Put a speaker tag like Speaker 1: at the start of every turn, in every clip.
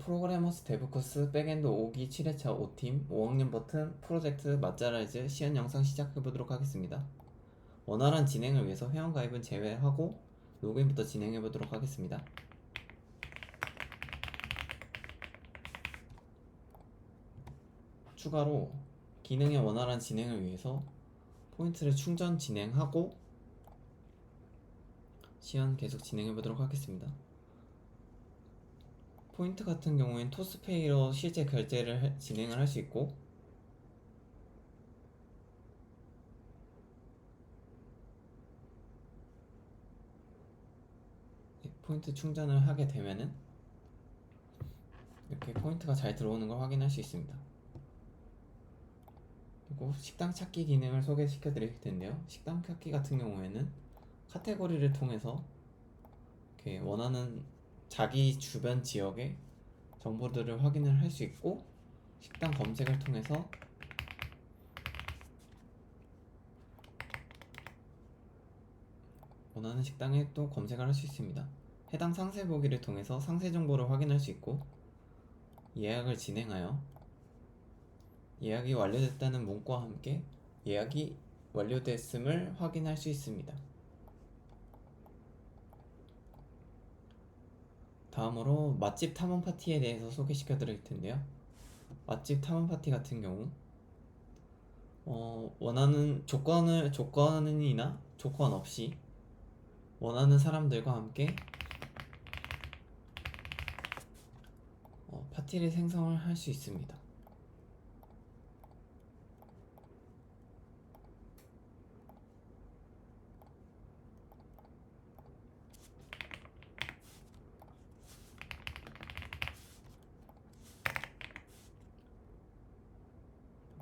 Speaker 1: 프로그래머스 데브코스 백엔드 5기 7회차 5팀 5학년 버튼 프로젝트 맛잘알즈 시연 영상 시작해보도록 하겠습니다. 원활한 진행을 위해서 회원 가입은 제외하고 로그인부터 진행해보도록 하겠습니다. 추가로 기능의 원활한 진행을 위해서 포인트를 충전 진행하고 시연 계속 진행해보도록 하겠습니다. 포인트 같은 경우엔 토스페이로 실제 결제를 해- 진행을 할 수 있고 네, 포인트 충전을 하게 되면은 이렇게 포인트가 잘 들어오는 걸 확인할 수 있습니다. 그리고 식당 찾기 기능을 소개시켜 드릴 텐데요. 식당 찾기 같은 경우에는 카테고리를 통해서 이렇게 원하는 자기 주변 지역의 정보들을 확인을 할 수 있고 식당 검색을 통해서 원하는 식당에 또 검색을 할 수 있습니다. 해당 상세 보기를 통해서 상세 정보를 확인할 수 있고 예약을 진행하여 예약이 완료됐다는 문구와 함께 예약이 완료됐음을 확인할 수 있습니다. 다음으로 맛집 탐험 파티에 대해서 소개시켜 드릴 텐데요. 맛집 탐험 파티 같은 경우 어, 원하는 조건을 조건이나 조건 없이 원하는 사람들과 함께 어, 파티를 생성을 할 수 있습니다.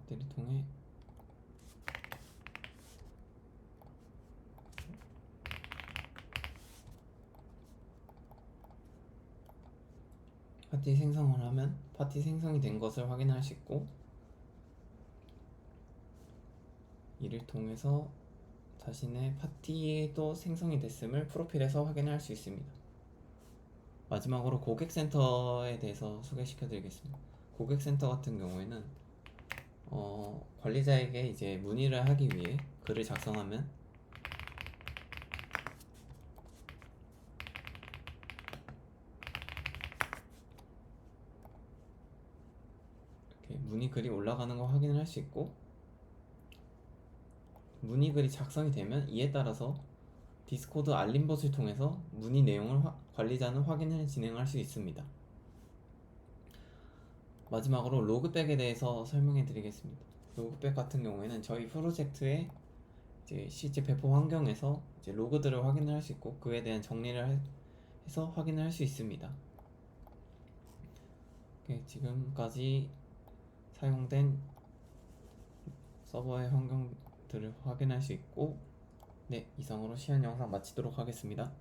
Speaker 1: 파티를 통해 파티 생성을 하면 파티 생성이 된 것을 확인할 수 있고 이를 통해서 자신의 파티에도 생성이 됐음을 프로필에서 확인할 수 있습니다. 마지막으로 고객센터에 대해서 소개시켜 드리겠습니다. 고객센터 같은 경우에는 어, 관리자에게 이제 문의를 하기 위해 글을 작성하면 이렇게 문의 글이 올라가는 거 확인을 할 수 있고 문의 글이 작성이 되면 이에 따라서 디스코드 알림봇을 통해서 문의 내용을 화- 관리자는 확인을 진행할 수 있습니다. 마지막으로 로그백에 대해서 설명해 드리겠습니다. 로그백 같은 경우에는 저희 프로젝트의 이제 실제 배포 환경에서 이제 로그들을 확인을 할 수 있고 그에 대한 정리를 해- 해서 확인을 할 수 있습니다. 이렇게 지금까지 사용된 서버의 환경들을 확인할 수 있고 네 이상으로 시연 영상 마치도록 하겠습니다.